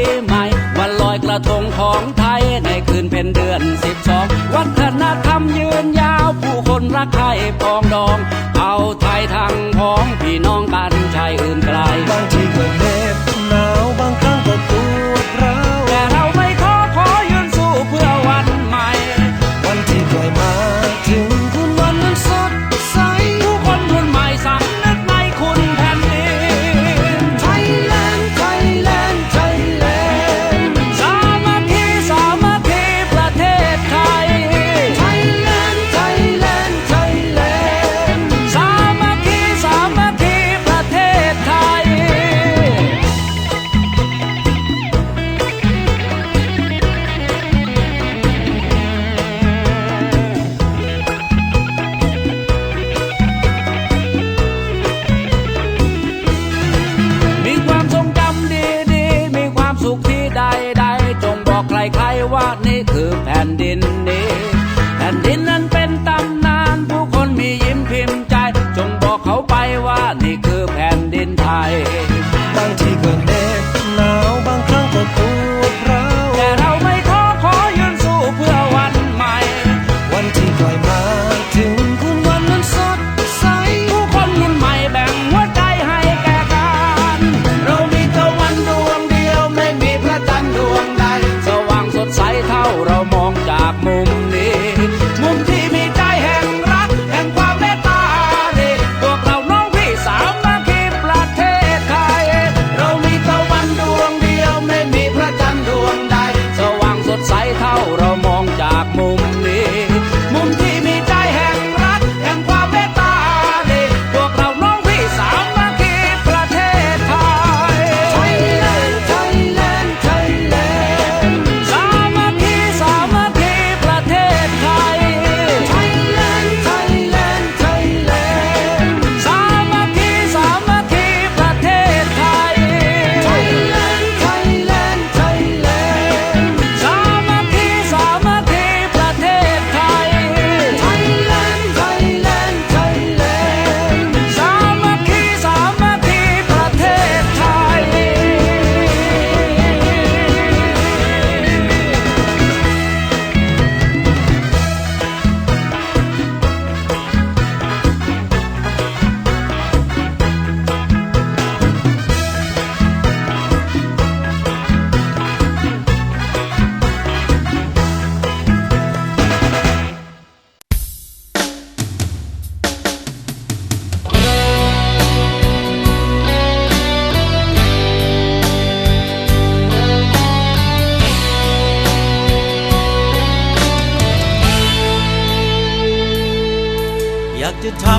ีใหม่ วันลอยกระทงของไทยในคืนเพ็ญเดือนสิบสองวัฒนธรรมยืนยาวผู้คนรักใครปองดอง เอาไทยทั้งพ้องพี่น้องกันชายอื่นไกลบางทีก็เหน็บ นดินนี้แผ่นดินนั้นเป็นตำนานผู้คนมียิ้มพิมพ์ใจ จงบอกเขาไปว่านี่คือแผ่นดินไทย บางทีก็เหน็บหนาวบางครั้งก็ปวดร้าวแต่เราไม่ขอขอยืนสู้เพื่อวันใหม่ วันที่ใกล้มาถึงคืนวันนั้นสดใสผู้คนรุ่นใหม่แบ่งหัวใจให้แก่กันเรามีตะวันดวงเดียวไม่มีพระจันทร์ดวงใดสว่างสดใสเท่าเรามอง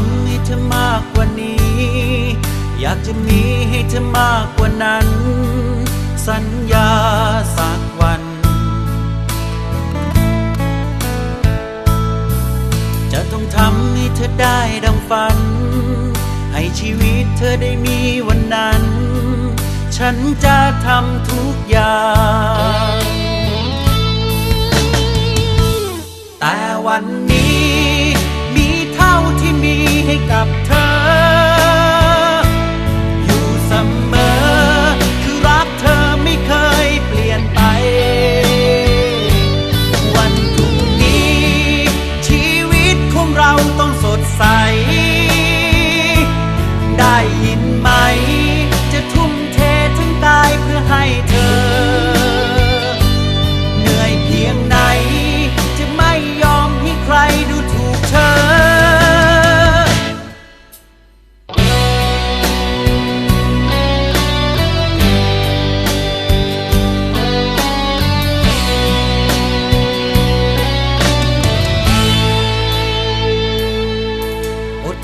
ำให้เธอมากกว่านี้ อยากจะมีให้เธอมากกว่านั้น สัญญาสักวัน จะต้องทำให้เธอได้ดังฝัน ให้ชีวิตเธอได้มีวันนั้น ฉันจะทำทุกอย่างแต่วันนี้ มีใ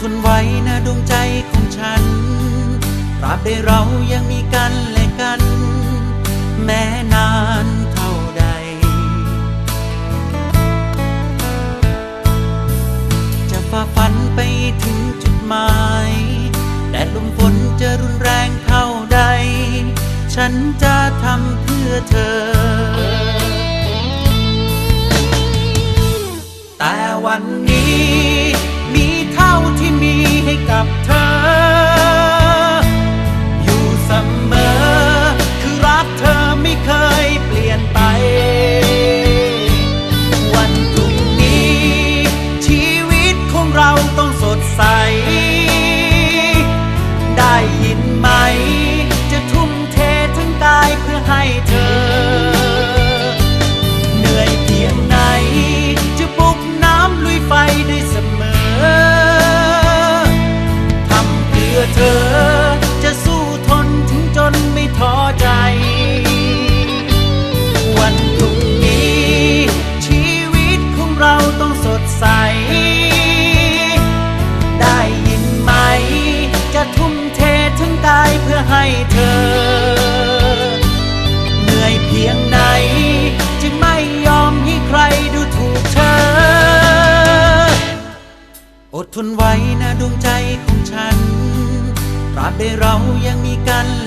นไว้นะดวงใจของฉันตราบใดเรายังมีกันและกัน แม้นานเท่าใด จะฝ่าฟันไปถึงจุดหมายแดดลมฝนจะรุนแรงเท่าใด ฉันจะทำเพื่อเธอ แต่วัน ทนไว้นะดวงใจของฉันตราบใดเรายังมีกัน